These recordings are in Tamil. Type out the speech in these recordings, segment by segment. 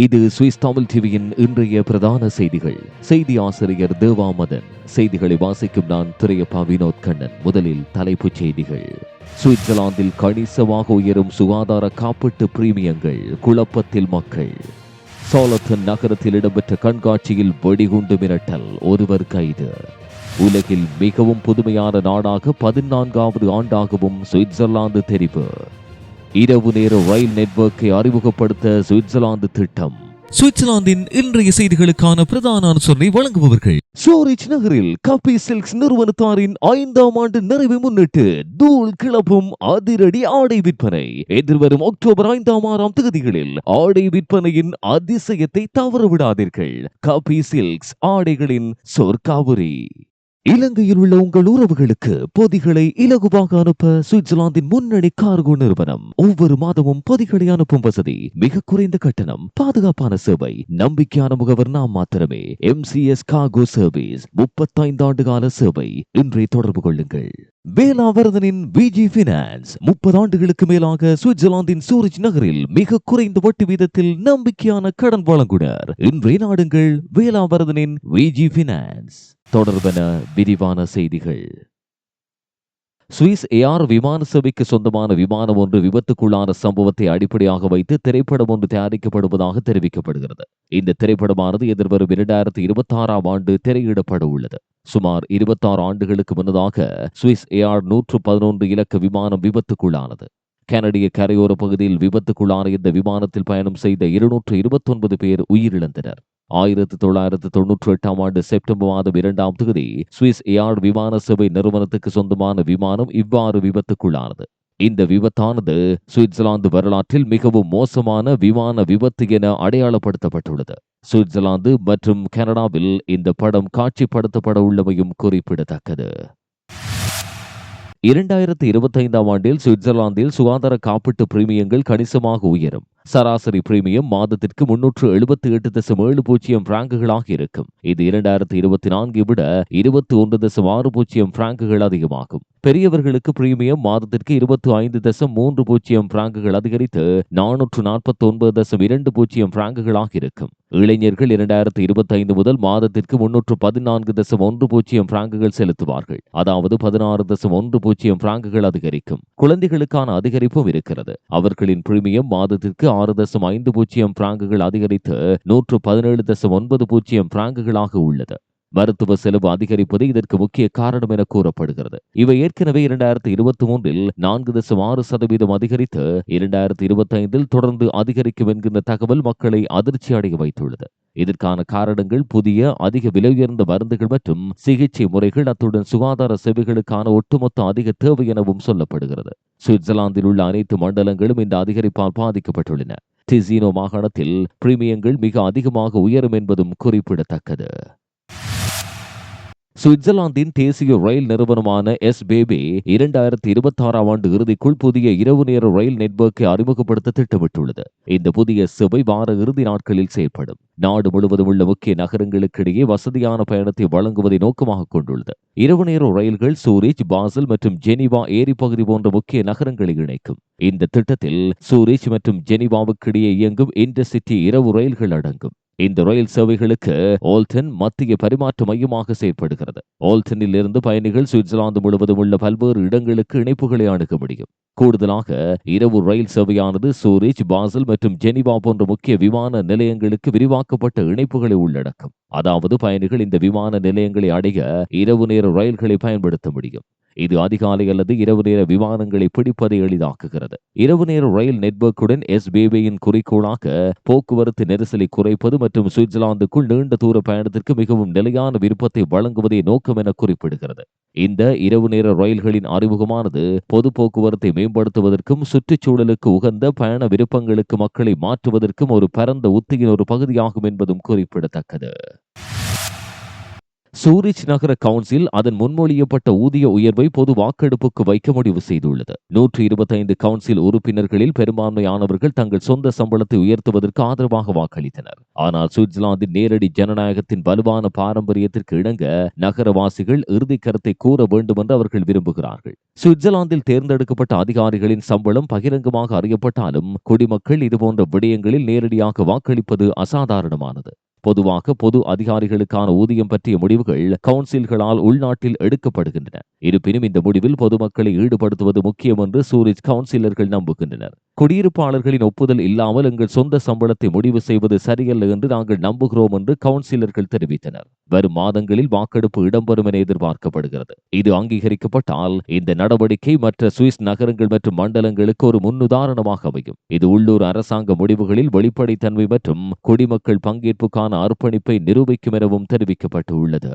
இது சுவிஸ் தமிழ் டிவியின் இன்றைய பிரதான செய்திகள். செய்தி ஆசிரியர் தேவாமதன். செய்திகளை வாசிக்கும் நான் திரையப்பா வினோத் கண்ணன். முதலில் தலைப்புச் செய்திகள். சுவிட்சர்லாந்தில் கணிசமாக உயரும் சுகாதார காப்பீட்டு பிரீமியங்கள் குழப்பத்தில் மக்கள். சோலத்தன் நகரத்தில் இடம்பெற்ற கண்காட்சியில் வெடிகுண்டு மிரட்டல் ஒருவர் கைது. உலகில் மிகவும் புதுமையான நாடாக பதினான்காவது ஆண்டாகவும் சுவிட்சர்லாந்து தெரிவு. இரவு நேர ரயில் நெட்வொர்க்கை அறிமுகப்படுத்த சுவிட்சர்லாந்து திட்டம். சுவிட்சர்லாந்தின் இன்றைய செய்திகளுக்கான பிரதான அனுசரணை வழங்குபவர்கள். ஷோரிச் நகரில் கப்பி சில்க்ஸ் நிறுவனத்தாரின் ஐந்தாம் ஆண்டு நிறைவை முன்னிட்டு தூள் கிளப்பும் அதிரடி ஆடை விற்பனை. எதிர்வரும் அக்டோபர் ஐந்தாம் ஆறாம் தேதிகளில் ஆடை விற்பனையின் அதிசயத்தை தவறவிடாதீர்கள். கப்பி சில்க்ஸ் ஆடைகளின் சொர்க்காவுரி இலங்கையில் உள்ள உங்கள் உறவுகளுக்கு பொதிகளை இலகுவாக அனுப்ப சுவிட்சர்லாந்தின் முன்னணி கார்கோ நிறுவனம் ஒவ்வொரு மாதமும் பொதிகளை அனுப்பும் வசதி மிக குறைந்த கட்டணம் பாதுகாப்பான சேவை நம்பிக்கையான முகவர் நாம் மாத்திரமே. M C S cargo service முப்பத்தைந்து ஆண்டு கால சேவை. இன்றே தொடர்பு கொள்ளுங்கள். வேளாவரதனின் விஜி பினான்ஸ் முப்பது ஆண்டுகளுக்கு மேலாக சுவிட்சர்லாந்தின் சூரிச் நகரில் மிக குறைந்த வட்டி வீதத்தில் நம்பிக்கையான கடன் வழங்குனர். இன்றே நாடுங்கள் வேளாவரதனின் விஜி பினான்ஸ் தொடர்பென விரிவான செய்திகள். சுவிஸ் ஏஆர் விமான சேவைக்கு சொந்தமான விமானம் ஒன்று விபத்துக்குள்ளான சம்பவத்தை அடிப்படையாக வைத்து திரைப்படம் ஒன்று தயாரிக்கப்படுவதாக தெரிவிக்கப்படுகிறது. இந்த திரைப்படமானது எதிர்வரும் இரண்டாயிரத்தி இருபத்தி ஆறாம் ஆண்டு திரையிடப்பட உள்ளது. சுமார் இருபத்தாறு ஆண்டுகளுக்கு முன்னதாக சுவிஸ் ஏஆர் நூற்று பதினொன்று இலக்க விமானம் விபத்துக்குள்ளானது. கனடிய கரையோர பகுதியில் விபத்துக்குள்ளான இந்த விமானத்தில் பயணம் செய்த இருநூற்று இருபத்தொன்பது பேர் உயிரிழந்தனர். ஆயிரத்தி தொள்ளாயிரத்து தொன்னூற்றி எட்டாம் ஆண்டு செப்டம்பர் மாதம் இரண்டாம் தேதி சுவிஸ் ஏர் விமான சேவை நிறுவனத்துக்கு சொந்தமான விமானம் இவ்வாறு விபத்துக்குள்ளானது. இந்த விபத்தானது சுவிட்சர்லாந்து வரலாற்றில் மிகவும் மோசமான விமான விபத்து என அடையாளப்படுத்தப்பட்டுள்ளது. சுவிட்சர்லாந்து மற்றும் கனடாவில் இந்த படம் காட்சிப்படுத்தப்பட உள்ளமையும் குறிப்பிடத்தக்கது. இரண்டாயிரத்தி இருபத்தைந்தாம் ஆண்டில் சுவிட்சர்லாந்தில் சுகாதார காப்பீட்டு பிரீமியங்கள் கணிசமாக உயரும். சராசரி பிரீமியம் மாதத்திற்கு முன்னூற்று எழுபத்தி எட்டு தசம் ஏழு பூஜ்ஜியம் பிராங்குகளாக இருக்கும். இது இரண்டாயிரத்தி இருபத்தி நான்கை விட இருபத்தி ஒன்று தசம் ஆறு பூஜ்ஜியம் பிராங்குகள் அதிகமாகும். பெரியவர்களுக்கு பிரீமியம் மாதத்திற்கு இருபத்தி ஐந்து தசம் மூன்று பூஜ்ஜியம் பிராங்குகள் அதிகரித்து நானூற்று நாற்பத்தி ஒன்பது தசம் இரண்டு பூஜ்ஜியம் பிராங்குகளாக இருக்கும். இளைஞர்கள் இரண்டாயிரத்தி இருபத்தி ஐந்து முதல் மாதத்திற்கு முன்னூற்று பதினான்கு தசம் ஒன்று பூஜ்ஜியம் பிராங்குகள் செலுத்துவார்கள். அதாவது பதினாறு தசம் ஒன்று பூஜ்ஜியம் பிராங்குகள் அதிகரிக்கும். குழந்தைகளுக்கான அதிகரிப்பும் இருக்கிறது. அவர்களின் பிரீமியம் மாதத்திற்கு ஆறு தசம் ஐந்து பூஜ்ஜியம் பிராங்குகள் அதிகரித்து நூற்று பதினேழு தசம் ஒன்பது பூஜ்ஜியம் பிராங்குகளாக உள்ளது. மருத்துவ செலவு அதிகரிப்பது இதற்கு முக்கிய காரணம் என கூறப்படுகிறது. இவை ஏற்கனவே இரண்டாயிரத்தி இருபத்தி மூன்றில் நான்கு தசம் ஆறு சதவீதம் அதிகரித்து இரண்டாயிரத்தி இருபத்தி ஐந்தில் தொடர்ந்து அதிகரிக்கும் என்கின்ற தகவல் மக்களை அதிர்ச்சி அடைய வைத்துள்ளது. இதற்கான காரணங்கள் புதிய அதிக விலை உயர்ந்த மருந்துகள் மற்றும் சிகிச்சை முறைகள் அத்துடன் சுகாதார சேவைகளுக்கான ஒட்டுமொத்த அதிக தேவை எனவும் சொல்லப்படுகிறது. சுவிட்சர்லாந்தில் உள்ள அனைத்து மண்டலங்களும் இந்த அதிகரிப்பால் பாதிக்கப்பட்டுள்ளன. டிசினோ மாகாணத்தில் பிரீமியங்கள் மிக அதிகமாக உயரும் என்பதும் குறிப்பிடத்தக்கது. சுவிட்சர்லாந்தின் தேசிய ரயில் நிறுவனமான எஸ் பேபே இரண்டாயிரத்தி இருபத்தி ஆறாம் ஆண்டு இறுதிக்குள் புதிய இரவு நேர ரயில் நெட்வொர்க்கை அறிமுகப்படுத்த திட்டமிட்டுள்ளது. இந்த புதிய சேவை வார இறுதி நாட்களில் செயல்படும். நாடு முழுவதும் உள்ள முக்கிய நகரங்களுக்கிடையே வசதியான பயணத்தை வழங்குவதை நோக்கமாக கொண்டுள்ளது. இரவு நேர ரயில்கள் சூரிச் பாசல் மற்றும் ஜெனிவா ஏரி பகுதி போன்ற முக்கிய நகரங்களை இணைக்கும். இந்த திட்டத்தில் சூரிச் மற்றும் ஜெனிவாவுக்கிடையே இயங்கும் இன்டர்சிட்டி இரவு ரயில்கள் அடங்கும். இந்த ரயில் சேவைகளுக்கு ஓல்டன் மத்திய பரிமாற்ற மையமாக செயல்படுகிறது ஓல்டனில் இருந்து பயணிகள் சுவிட்சர்லாந்து முழுவதும் உள்ள பல்வேறு இடங்களுக்கு இணைப்புகளை அணுக முடியும். கூடுதலாக இரவு ரயில் சேவையானது சூரிச் பாசல் மற்றும் ஜெனிவா போன்ற முக்கிய விமான நிலையங்களுக்கு விரிவாக்கப்பட்ட இணைப்புகளை உள்ளடக்கும். அதாவது பயணிகள் இந்த விமான நிலையங்களை அடைய இரவு நேர ரயில்களை பயன்படுத்த முடியும். இது அதிகாலை அல்லது இரவு நேர விமானங்களை பிடிப்பதை எளிதாக்குகிறது. இரவு நேர ரயில் நெட்வொர்க்குடன் எஸ்பேவேயின் குறிக்கோளாக போக்குவரத்து நெரிசலை குறைப்பது மற்றும் சுவிட்சர்லாந்துக்குள் நீண்ட தூர பயணத்திற்கு மிகவும் நிலையான விருப்பத்தை வழங்குவதே நோக்கம் என குறிப்பிடுகிறது. இந்த இரவு நேர ரயில்களின் அறிமுகமானது பொது போக்குவரத்தை மேம்படுத்துவதற்கும் சுற்றுச்சூழலுக்கு உகந்த பயண விருப்பங்களுக்கு மக்களை மாற்றுவதற்கும் ஒரு பரந்த உத்தியின் ஒரு பகுதியாகும் என்பதும் குறிப்பிடத்தக்கது. சூரிச் நகர கவுன்சில் அதன் முன்மொழியப்பட்ட ஊதிய உயர்வை பொது வாக்கெடுப்புக்கு வைக்க முடிவு செய்துள்ளது. நூற்றி இருபத்தைந்து கவுன்சில் உறுப்பினர்களில் பெரும்பான்மையானவர்கள் தங்கள் சொந்த சம்பளத்தை உயர்த்துவதற்கு ஆதரவாக வாக்களித்தனர். ஆனால் சுவிட்சர்லாந்தின் நேரடி ஜனநாயகத்தின் வலுவான பாரம்பரியத்திற்கு இணங்க நகரவாசிகள் இறுதி கருத்தை கூற வேண்டும் என்று அவர்கள் விரும்புகிறார்கள். சுவிட்சர்லாந்தில் தேர்ந்தெடுக்கப்பட்ட அதிகாரிகளின் சம்பளம் பகிரங்கமாக அறியப்பட்டாலும் குடிமக்கள் இதுபோன்ற விடயங்களில் நேரடியாக வாக்களிப்பது அசாதாரணமானது. பொதுவாக பொது அதிகாரிகளுக்கான ஊதியம் பற்றிய முடிவுகள் கவுன்சில்களால் உள்நாட்டில் எடுக்கப்படுகின்றன. இருப்பினும் இந்த முடிவில் பொதுமக்களை ஈடுபடுத்துவது முக்கியம் என்று சூரிச் கவுன்சிலர்கள் நம்புகின்றனர். குடியிருப்பாளர்களின் ஒப்புதல் இல்லாமல் எங்கள் சொந்த சம்பளத்தை முடிவு செய்வது சரியல்ல என்று நாங்கள் நம்புகிறோம் என்று கவுன்சிலர்கள் தெரிவித்தனர். வரும் மாதங்களில் வாக்கெடுப்பு இடம்பெறும் என எதிர்பார்க்கப்படுகிறது. இது அங்கீகரிக்கப்பட்டால் இந்த நடவடிக்கை மற்ற சுவிஸ் நகரங்கள் மற்றும் மண்டலங்களுக்கு ஒரு முன்னுதாரணமாக அமையும். இது உள்ளூர் அரசாங்க முடிவுகளில் வெளிப்படைத்தன்மை மற்றும் குடிமக்கள் பங்கேற்புக்கான அர்ப்பணிப்பை நிரூபிக்கும் எனவும் தெரிவிக்கப்பட்டுள்ளது.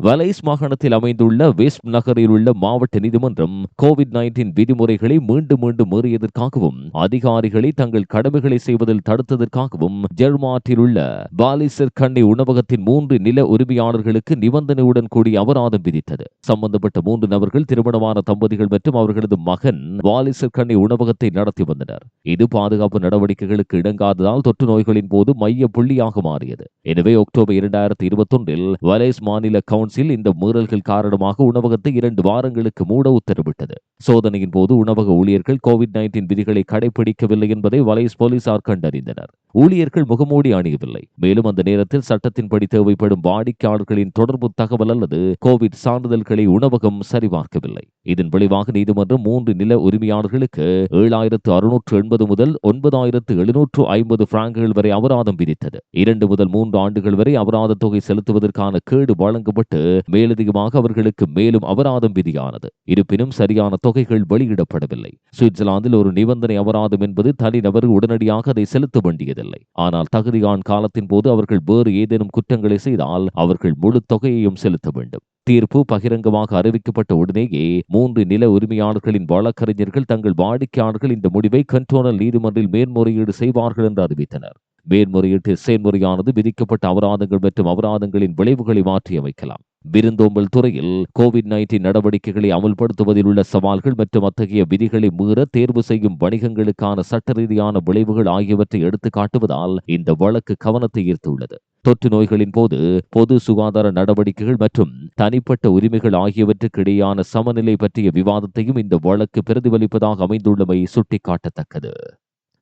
வலைஸ் மாகாணத்தில் அமைந்துள்ள வெஸ்ட் நகரில் உள்ள மாவட்ட நீதிமன்றம் கோவிட் நைன்டீன் விதிமுறைகளை மீண்டும் மீண்டும் மீறியதற்காகவும் அதிகாரிகளை தங்கள் கடமைகளை செய்வதில் தடுத்ததற்காகவும் ஜெர்மாட்டில் உள்ள பாலிசர் கண்ணி உணவகத்தின் மூன்று நில உரிமையாளர்களுக்கு நிபந்தனையுடன் கூடிய அபராதம் விதித்தது. சம்பந்தப்பட்ட மூன்று நபர்கள் திருமணமான தம்பதிகள் மற்றும் அவர்களது மகன் வாலிசர் கண்ணி உணவகத்தை நடத்தி வந்தனர். இது பாதுகாப்பு நடவடிக்கைகளுக்கு இடங்காததால் தொற்று நோய்களின் போது மைய புள்ளியாக மாறியது. எனவே அக்டோபர் இரண்டாயிரத்தி இருபத்தொன்றில் வலேஸ் மாநில கவுன் கவுன்சில் இந்த மீறல்கள் காரணமாக உணவகத்தை இரண்டு வாரங்களுக்கு மூட உத்தரவிட்டது. சோதனையின் போது உணவக ஊழியர்கள் கோவிட் நைன்டீன் விதிகளை கடைபிடிக்கவில்லை என்பதை வலைஸ் போலீசார் கண்டறிந்தனர். ஊழியர்கள் முகமூடி அணியவில்லை. மேலும் அந்த நேரத்தில் சட்டத்தின்படி தேவைப்படும் வாடிக்கையாளர்களின் தொடர்பு தகவல் அல்லது கோவிட் சான்றிதழ்களை உணவகம் சரிபார்க்கவில்லை. இதன் விளைவாக நீதிமன்றம் மூன்று நில உரிமையாளர்களுக்கு ஏழாயிரத்து அறுநூற்று எண்பது முதல் ஒன்பதாயிரத்து எழுநூற்று ஐம்பது பிராங்குகள் வரை அபராதம் விதித்தது. இரண்டு முதல் மூன்று ஆண்டுகள் வரை அபராத தொகை செலுத்துவதற்கான கேடு வழங்கப்பட்டு மேலதிகமாக அவர்களுக்கு மேலும் அபராதம் விதியானது. இருப்பினும் சரியான தொகைகள் வெளியிடப்படவில்லை. சுவிட்சர்லாந்தில் ஒரு நிபந்தனை அபராதம் என்பது தனிநபர் உடனடியாக அதை செலுத்த வேண்டியதில்லை. ஆனால் தகுதியான் காலத்தின் போது அவர்கள் வேறு ஏதேனும் குற்றங்களை செய்தால் அவர்கள் முழு தொகையையும் செலுத்த வேண்டும். தீர்ப்பு பகிரங்கமாக அறிவிக்கப்பட்ட உடனேயே மூன்று நில உரிமையாளர்களின் வழக்கறிஞர்கள் தங்கள் வாடிக்கையாளர்கள் இந்த முடிவை கண்டோனல் நீதிமன்றில் மேன்முறையீடு செய்வார்கள் என்று அறிவித்தனர். மேன்முறையீட்டு செயல்முறையானது விதிக்கப்பட்ட அபராதங்கள் மற்றும் அபராதங்களின் விளைவுகளை மாற்றியமைக்கலாம். விருந்தோம்பல் துறையில் கோவிட் நைன்டீன் நடவடிக்கைகளை அமல்படுத்துவதில் உள்ள சவால்கள் மற்றும் அத்தகைய விதிகளை மீற தேர்வு செய்யும் வணிகங்களுக்கான சட்ட ரீதியான விளைவுகள் ஆகியவற்றை எடுத்து காட்டுவதால் இந்த வழக்கு கவனத்தை ஈர்த்துள்ளது. தொற்று நோய்களின் போது பொது சுகாதார நடவடிக்கைகள் மற்றும் தனிப்பட்ட உரிமைகள் ஆகியவற்றுக்கு இடையான சமநிலை பற்றிய விவாதத்தையும் இந்த வழக்கு பிரதிபலிப்பதாக அமைந்துள்ளமை சுட்டிக்காட்டத்தக்கது.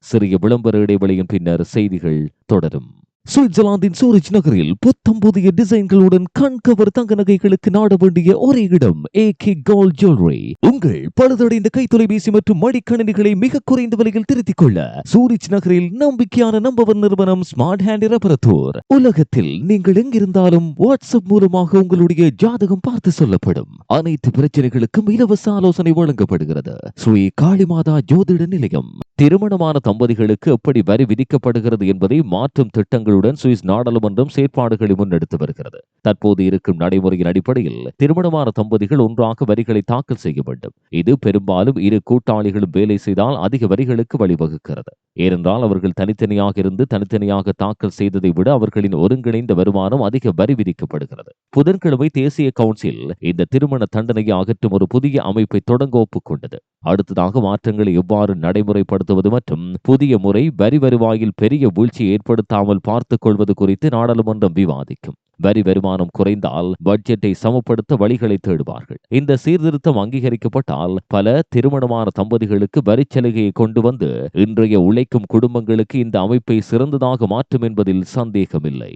சிறிய விளம்பர இடைவெளியின் பின்னர் செய்திகள் தொடரும். சுவிட்சர்லாந்தின் சூரிச் நகரில் புத்தம் புதிய டிசைன்களுடன் கண்கவர் தங்க நகைகளுக்கு நாட வேண்டிய ஒரே இடம் ஏ கே கோல் ஜுவல்லரி உங்கள் பழுதடைந்த கை தொலைபேசி மற்றும் மடிக்கணினிகளை மிக குறைந்த விலையில் திருத்திக் கொள்ள சூரிச் நகரில் நம்பிக்கையான நம்பவர் நிறுவனம் ஸ்மார்ட் ஹேண்ட் ரெப்பரத்தூர் உலகத்தில் நீங்கள் எங்கிருந்தாலும் வாட்ஸ்அப் மூலமாக உங்களுடைய ஜாதகம் பார்த்து சொல்லப்படும். அனைத்து பிரச்சனைகளுக்கும் இலவச ஆலோசனை வழங்கப்படுகிறது. ஸ்ரீ காளிமாதா ஜோதிட நிலையம். திருமணமான தம்பதிகளுக்கு எப்படி வரி விதிக்கப்படுகிறது என்பதை மாற்றும் திட்டங்களுடன் சுவிஸ் நாடாளுமன்றம் செயற்பாடுகளை முன்னெடுத்து வருகிறது. தற்போது இருக்கும் நடைமுறையின் அடிப்படையில் திருமணமான தம்பதிகள் ஒன்றாக வரிகளை தாக்கல் செய்ய வேண்டும். இது பெரும்பாலும் இரு கூட்டாளிகளும் வேலை செய்தால் அதிக வரிகளுக்கு வழிவகுக்கிறது. ஏனென்றால் அவர்கள் தனித்தனியாக இருந்து தனித்தனியாக தாக்கல் செய்ததை விட அவர்களின் ஒருங்கிணைந்த வருமானம் அதிக வரி விதிக்கப்படுகிறது. புதன்கிழமை தேசிய கவுன்சில் இந்த திருமண தண்டனையை அகற்றும் ஒரு புதிய அமைப்பை தொடங்க ஒப்புக்கொண்டது. அடுத்ததாக மாற்றங்களை எவ்வாறு நடைமுறைப்படுத்துவது மற்றும் புதிய முறை வரி வருவாயில் பெரிய வீழ்ச்சி ஏற்படுத்தாமல் பார்த்து பார்த்துக் கொள்வது குறித்து நாடாளுமன்றம் விவாதிக்கும். வரி வருமானம் குறைந்தால் பட்ஜெட்டை சமப்படுத்த வழிகளை தேடுவார்கள். இந்த சீர்திருத்தம் அங்கீகரிக்கப்பட்டால் பல திருமணமான தம்பதிகளுக்கு வரிச் சலுகையை கொண்டு வந்து இன்றைய உழைக்கும் குடும்பங்களுக்கு இந்த அமைப்பை சிறந்ததாக மாற்றும் என்பதில் சந்தேகமில்லை.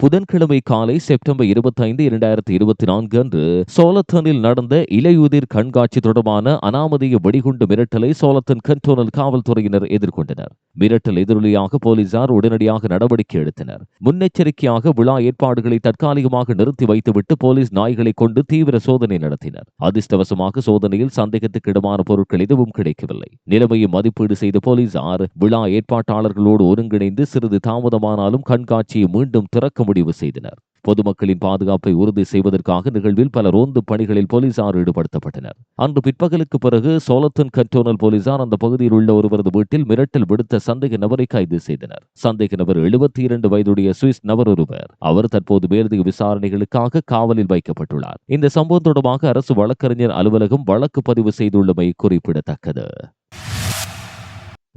புதன்கிழமை காலை செப்டம்பர் இருபத்தைந்து இரண்டாயிரத்தி இருபத்தி நான்கு அன்று சோலத்தனில் நடந்த இலையுதிர் கண்காட்சி தொடர்பான அனாமதிய வெடிகுண்டு மிரட்டலை சோலத்தன் கண்டோனல் காவல்துறையினர் எதிர்கொண்டனர். மிரட்டல் எதிரொலியாக போலீசார் உடனடியாக நடவடிக்கை எடுத்தனர். முன்னெச்சரிக்கையாக விழா ஏற்பாடுகளை தற்காலிகமாக நிறுத்தி வைத்துவிட்டு போலீஸ் நாய்களை கொண்டு தீவிர சோதனை நடத்தினர். அதிர்ஷ்டவசமாக சோதனையில் சந்தேகத்துக்கு இடமான பொருட்கள் எதுவும் கிடைக்கவில்லை. நிலைமையை மதிப்பீடு செய்த போலீசார் விழா ஏற்பாட்டாளர்களோடு ஒருங்கிணைந்து சிறிது தாமதமானாலும் கண்காட்சியை மீண்டும் திறக்கும் முடிவு செய்தனர். பொதுமக்களின் பாதுகாப்பை உறுதி செய்வதற்காக நிகழ்வில் பல ரோந்து பணிகளில் போலீசார் ஈடுபடுத்தப்பட்டனர். அன்று பிற்பகலுக்கு பிறகு சோலத்தன் கட்டோனல் போலீசார் அந்த பகுதியில் உள்ள ஒருவரது வீட்டில் மிரட்டல் விடுத்த சந்தேக நபரை கைது செய்தனர். சந்தேக நபர் எழுபத்தி இரண்டு வயதுடைய சுவிஸ் நபர் ஒருவர். அவர் தற்போது மேலதிக விசாரணைகளுக்காக காவலில் வைக்கப்பட்டுள்ளார். இந்த சம்பவம் தொடர்பாக அரசு வழக்கறிஞர் அலுவலகம் வழக்கு பதிவு செய்துள்ளமை குறிப்பிடத்தக்கது.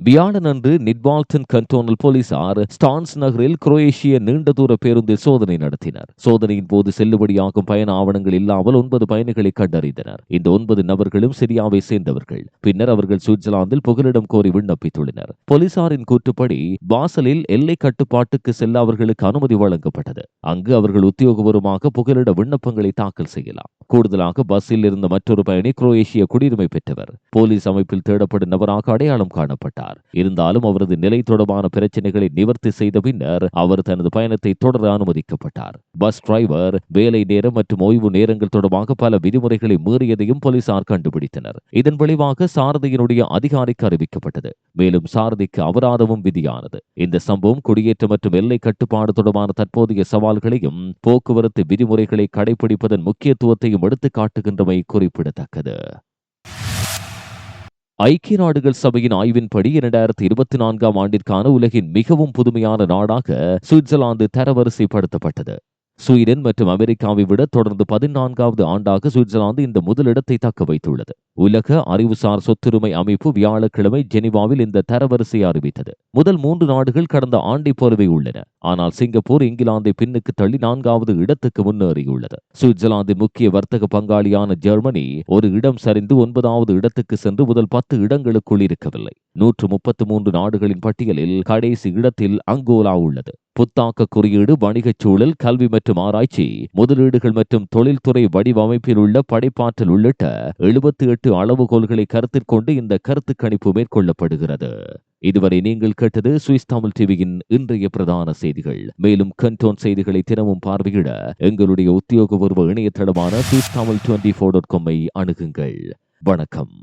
வியாழனன்று நிட்வால்டன் கண்டோனல் போலீசார் ஸ்டான்ஸ் நகரில் குரோயேஷிய நீண்ட தூர பேருந்தில் சோதனை நடத்தினர். சோதனையின் போது செல்லுபடியாகும் பயண ஆவணங்கள் இல்லாமல் ஒன்பது பயணிகளை கண்டறிந்தனர். இந்த ஒன்பது நபர்களும் சிரியாவை சேர்ந்தவர்கள். பின்னர் அவர்கள் சுவிட்சர்லாந்தில் புகலிடம் கோரி விண்ணப்பித்துள்ளனர். போலீசாரின் கூற்றுப்படி வாசலில் எல்லை கட்டுப்பாட்டுக்கு செல்ல அவர்களுக்கு அனுமதி வழங்கப்பட்டது. அங்கு அவர்கள் உத்தியோகபூர்வமாக புகலிட விண்ணப்பங்களை தாக்கல் செய்யலாம். கூடுதலாக பஸ்ஸில் இருந்த மற்றொரு பயணி குரோயேஷிய குடியுரிமை பெற்றவர். போலீஸ் அமைப்பில் தேடப்படும் நபராக அடையாளம் காணப்பட்டார். இருந்தாலும் அவரது நிலை தொடர்பான பிரச்சனைகளை நிவர்த்தி செய்த பின்னர் அவர் தனது பயணத்தை தொடர அனுமதிக்கப்பட்டார். பஸ் டிரைவர் வேலை நேரம் மற்றும் ஓய்வு நேரங்கள் தொடர்பாக பல விதிமுறைகளை மீறியதையும் போலீசார் கண்டுபிடித்தனர். இதன் விளைவாக சாரதியினுடைய அதிகாரிக்கு அறிவிக்கப்பட்டது. மேலும் சாரதிக்கு அபராதமும் விதியானது. இந்த சம்பவம் குடியேற்ற மற்றும் எல்லை கட்டுப்பாடு தொடர்பான தற்போதைய சவால்களையும் போக்குவரத்து விதிமுறைகளை கடைபிடிப்பதன் முக்கியத்துவத்தையும் எடுத்து காட்டுகின்றமை குறிப்பிடத்தக்கது. ஐக்கிய நாடுகள் சபையின் ஆய்வின்படி இரண்டாயிரத்தி இருபத்தி நான்காம் ஆண்டிற்கான உலகின் மிகவும் புதுமையான நாடாக சுவிட்சர்லாந்து தரவரிசைப்படுத்தப்பட்டது. ஸ்வீடன் மற்றும் அமெரிக்காவை விட தொடர்ந்து பதினான்காவது ஆண்டாக சுவிட்சர்லாந்து இந்த முதலிடத்தை தக்க வைத்துள்ளது. உலக அறிவுசார் சொத்துரிமை அமைப்பு வியாழக்கிழமை ஜெனிவாவில் இந்த தரவரிசையை அறிவித்தது. முதல் மூன்று நாடுகள் கடந்த ஆண்டை போலவே உள்ளன. ஆனால் சிங்கப்பூர் இங்கிலாந்தை பின்னுக்கு தள்ளி நான்காவது இடத்துக்கு முன்னேறியுள்ளது. சுவிட்சர்லாந்தின் முக்கிய வர்த்தக பங்காளியான ஜெர்மனி ஒரு இடம் சரிந்து ஒன்பதாவது இடத்துக்கு சென்று முதல் பத்து இடங்களுக்குள் இருக்கவில்லை. நூற்று முப்பத்து மூன்று நாடுகளின் பட்டியலில் கடைசி இடத்தில் அங்கோலா உள்ளது. புத்தாக்க குறியீடு வணிகச் சூழல் கல்வி மற்றும் ஆராய்ச்சி முதலீடுகள் மற்றும் தொழில்துறை வடிவமைப்பில் உள்ள படைப்பாற்றல் உள்ளிட்ட எழுபத்தி எட்டு அளவுகோல்களை கருத்தில் கொண்டு இந்த கருத்து கணிப்பு மேற்கொள்ளப்படுகிறது. இதுவரை நீங்கள் கேட்டது சுவிஸ் தமிழ் டிவியின் இன்றைய பிரதான செய்திகள். மேலும் கண்டோன் செய்திகளை தினமும் பார்வையிட எங்களுடைய உத்தியோகபூர்வ இணையதளமான Swiss Tamil twenty four dot காமை அணுகுங்கள். வணக்கம்.